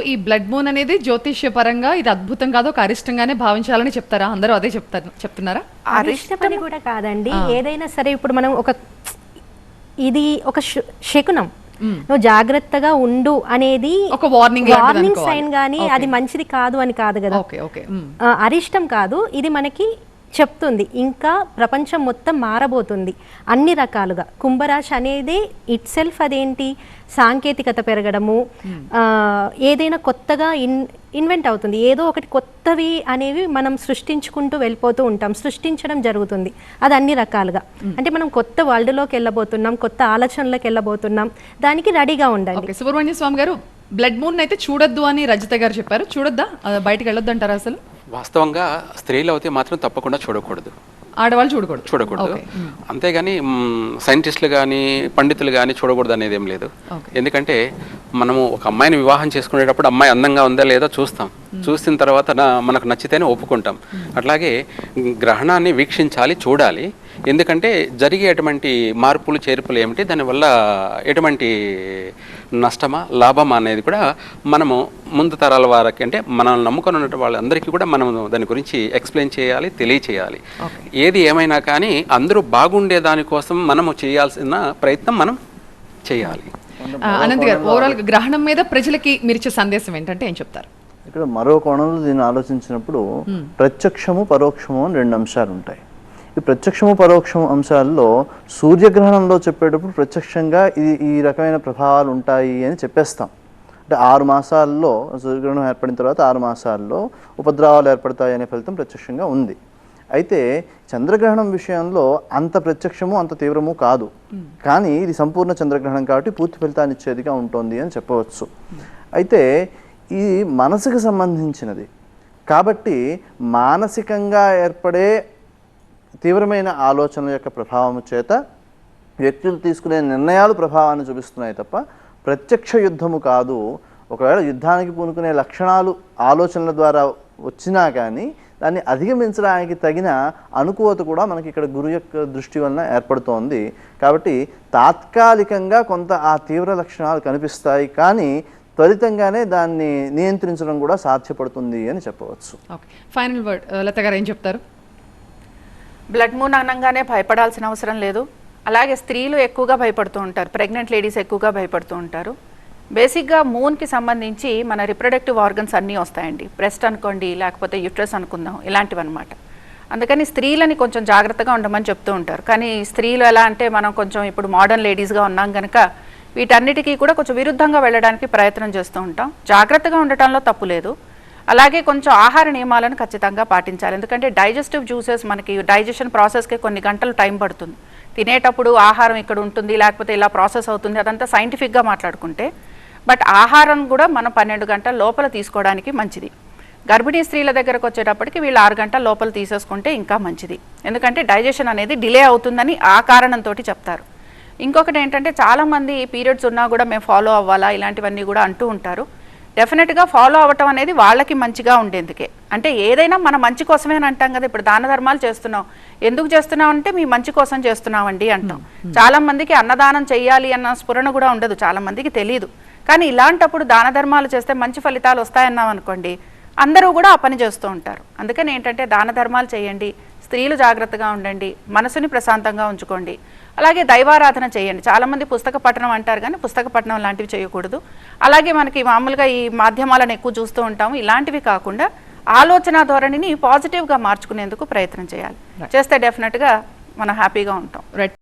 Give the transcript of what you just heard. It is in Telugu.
ఈ బ్లడ్ మూన్ అనేది జ్యోతిష్య పరంగా ఇది అద్భుతం కాదు ఒక అరిష్టంగానే భావించాలని చెప్తారా? అందరూ అదే చెప్తారు చెప్తున్నారా? అరిష్టపని కూడా కాదండి. ఏదైనా సరే ఇప్పుడు మనం ఒక ఇది ఒక శు- శకునం. నువ్వు జాగ్రత్తగా ఉండు అనేది ఒక warning లాంటిది వార్నింగ్ అనుకోవాలి. సైన్ గానీ అది మంచిది కాదు అని కాదు కదా. Okay okay. ఆ, అరిష్టం కాదు. ఇది మనకి చెప్తుంది. ఇంకా ప్రపంచం మొత్తం మారబోతుంది. అన్ని రకాలుగా. కుంభరాశి అనేది ఇట్ సెల్ఫ్ అదేంటి? సాంకేతికత పెరగడము ఆ, ఏదైనా కొత్తగా ఇన్ ఇన్వెంట్ అవుతుంది. ఏదో ఒకటి కొత్తవి అనేవి మనం సృష్టించుకుంటూ వెళ్ళిపోతూ ఉంటాం. సృష్టించడం జరుగుతుంది. అది అన్ని రకాలుగా. అంటే మనం కొత్త వరల్డ్లోకి వెళ్ళబోతున్నాం కొత్త ఆలోచనలోకి వెళ్ళబోతున్నాం. దానికి రెడీగా ఓకే. సుబ్రహ్మణ్య స్వామి గారు బ్లడ్ మూన్ అయితే చూడొద్దు అని రజిత గారు చెప్పారు. చూడొద్దా? బయటికి వెళ్ళొద్దు అంటారా అసలు? వాస్తవంగా స్త్రీలు అయితే మాత్రం తప్పకుండా చూడకూడదు. ఆడవాళ్ళు చూడకూడదు. చూడకూడదు. అంతేగాని సైంటిస్టులు కానీ పండితులు కానీ చూడకూడదు అనేది ఏం లేదు. ఎందుకంటే మనము ఒక అమ్మాయిని వివాహం చేసుకునేటప్పుడు అమ్మాయి అందంగా ఉందా లేదా చూస్తాం. చూసిన తర్వాత మనకు నచ్చితేనే ఒప్పుకుంటాం. అట్లాగే గ్రహణాన్ని వీక్షించాలి చూడాలి. ఎందుకంటే జరిగేటువంటి మార్పులు చేర్పులు ఏమిటి దానివల్ల ఎటువంటి నష్టమా లాభమా అనేది కూడా మనము ముందు తరాల వారికి అంటే మనల్ని నమ్ముకొని ఉన్న వాళ్ళందరికీ కూడా మనం దాని గురించి ఎక్స్ప్లెయిన్ చేయాలి తెలియచేయాలి. ఏది ఏమైనా కానీ అందరూ బాగుండే దానికోసం మనము చేయాల్సిన ప్రయత్నం మనం చేయాలి. అనంత్ గారు ఓవరాల్ గ్రహణం మీద ప్రజలకి మీరు ఇచ్చే సందేశం ఏంటంటే ఏం చెప్తారు? ఇక్కడ మరో కోణంలో దీన్ని ఆలోచించినప్పుడు ప్రత్యక్షము పరోక్షము అని రెండు అంశాలు ఉంటాయి. ఈ ప్రత్యక్షము పరోక్షము అంశాల్లో సూర్యగ్రహణంలో చెప్పేటప్పుడు ప్రత్యక్షంగా ఇది ఈ రకమైన ప్రభావాలు ఉంటాయి అని చెప్పేస్తాం. అంటే ఆరు మాసాల్లో సూర్యగ్రహణం ఏర్పడిన తర్వాత ఆరు మాసాల్లో ఉపద్రవాలు ఏర్పడతాయి అనే ఫలితం ప్రత్యక్షంగా ఉంది. అయితే చంద్రగ్రహణం విషయంలో అంత ప్రత్యక్షము అంత తీవ్రము కాదు. కానీ ఇది సంపూర్ణ చంద్రగ్రహణం కాబట్టి పూర్తి ఫలితాన్ని ఇచ్చేదిగా ఉంటుంది అని చెప్పవచ్చు. అయితే ఇది మనసుకు సంబంధించినది. కాబట్టి మానసికంగా ఏర్పడే తీవ్రమైన ఆలోచనల యొక్క ప్రభావం చేత వ్యక్తులు తీసుకునే నిర్ణయాలు ప్రభావాన్ని చూపిస్తున్నాయి తప్ప ప్రత్యక్ష యుద్ధము కాదు. ఒకవేళ యుద్ధానికి పూనుకునే లక్షణాలు ఆలోచనల ద్వారా వచ్చినా కానీ దాన్ని అధిగమించడానికి తగిన అనుకూలత కూడా మనకి ఇక్కడ గురు యొక్క దృష్టి వలన ఏర్పడుతోంది. కాబట్టి తాత్కాలికంగా కొంత ఆ తీవ్ర లక్షణాలు కనిపిస్తాయి. కానీ త్వరితంగానే దాన్ని నియంత్రించడం కూడా సాధ్యపడుతుంది అని చెప్పవచ్చు. ఓకే ఫైనల్ వర్డ్ లత గారు ఏం చెప్తారు? బ్లడ్ మూన్ అనగానే భయపడాల్సిన అవసరం లేదు. అలాగే స్త్రీలు ఎక్కువగా భయపడుతూ ఉంటారు. ప్రెగ్నెంట్ లేడీస్ ఎక్కువగా భయపడుతూ ఉంటారు. బేసిక్గా మూన్కి సంబంధించి మన రిప్రొడక్టివ్ ఆర్గన్స్ అన్నీ వస్తాయండి. బ్రెస్ట్ అనుకోండి లేకపోతే యుట్రస్ అనుకుందాం ఇలాంటివి అనమాట అందుకని స్త్రీలని కొంచెం జాగ్రత్తగా ఉండమని చెప్తూ ఉంటారు. కానీ స్త్రీలు ఎలా అంటే మనం కొంచెం ఇప్పుడు మోడర్న్ లేడీస్గా ఉన్నాం కనుక వీటన్నిటికీ కూడా కొంచెం విరుద్ధంగా వెళ్ళడానికి ప్రయత్నం చేస్తూ ఉంటాం. జాగ్రత్తగా ఉండటంలో తప్పు లేదు. అలాగే కొంచెం ఆహార నియమాలను ఖచ్చితంగా పాటించాలి. ఎందుకంటే డైజెస్టివ్ జ్యూసెస్ మనకి డైజెషన్ ప్రాసెస్కి కొన్ని గంటలు టైం పడుతుంది. తినేటప్పుడు ఆహారం ఇక్కడ ఉంటుంది లేకపోతే ఇలా ప్రాసెస్ అవుతుంది అదంతా సైంటిఫిక్గా మాట్లాడుకుంటే. బట్ ఆహారం కూడా మనం పన్నెండు గంటల లోపల తీసుకోవడానికి మంచిది. గర్భిణీ స్త్రీల దగ్గరకు వచ్చేటప్పటికి వీళ్ళు ఆరు గంటల లోపల తీసేసుకుంటే ఇంకా మంచిది. ఎందుకంటే డైజెషన్ అనేది డిలే అవుతుందని ఆ కారణంతో చెప్తారు. ఇంకొకటి ఏంటంటే చాలామంది పీరియడ్స్ ఉన్నా కూడా మేము ఫాలో అవ్వాలా? ఇలాంటివన్నీ కూడా అంటూ ఉంటారు. డెఫినెట్గా ఫాలో అవ్వటం అనేది వాళ్ళకి మంచిగా ఉండేందుకే. అంటే ఏదైనా మన మంచి కోసమే అని అంటాం కదా ఇప్పుడు దాన ధర్మాలు చేస్తున్నాం ఎందుకు చేస్తున్నాం అంటే మీ మంచి కోసం చేస్తున్నామండి అంటాం. చాలా మందికి అన్నదానం చెయ్యాలి అన్న స్ఫురణ కూడా ఉండదు చాలా మందికి తెలియదు కానీ ఇలాంటప్పుడు దాన ధర్మాలు చేస్తే మంచి ఫలితాలు వస్తాయన్నాం అనుకోండి అందరూ కూడా ఆ పని చేస్తూ ఉంటారు. అందుకని ఏంటంటే దాన ధర్మాలు చేయండి. స్త్రీలు జాగ్రత్తగా ఉండండి మనసుని ప్రశాంతంగా ఉంచుకోండి. అలాగే దైవారాధన చేయండి. చాలామంది పుస్తక పఠనం అంటారు కానీ పుస్తక పఠనం లాంటివి చేయకూడదు. అలాగే మనకి మామూలుగా ఈ మాధ్యమాలను ఎక్కువ చూస్తూ ఉంటాము. ఇలాంటివి కాకుండా ఆలోచన ధోరణిని పాజిటివ్గా మార్చుకునేందుకు ప్రయత్నం చేయాలి. చేస్తే డెఫినెట్గా మనం హ్యాపీగా ఉంటాం. రైట్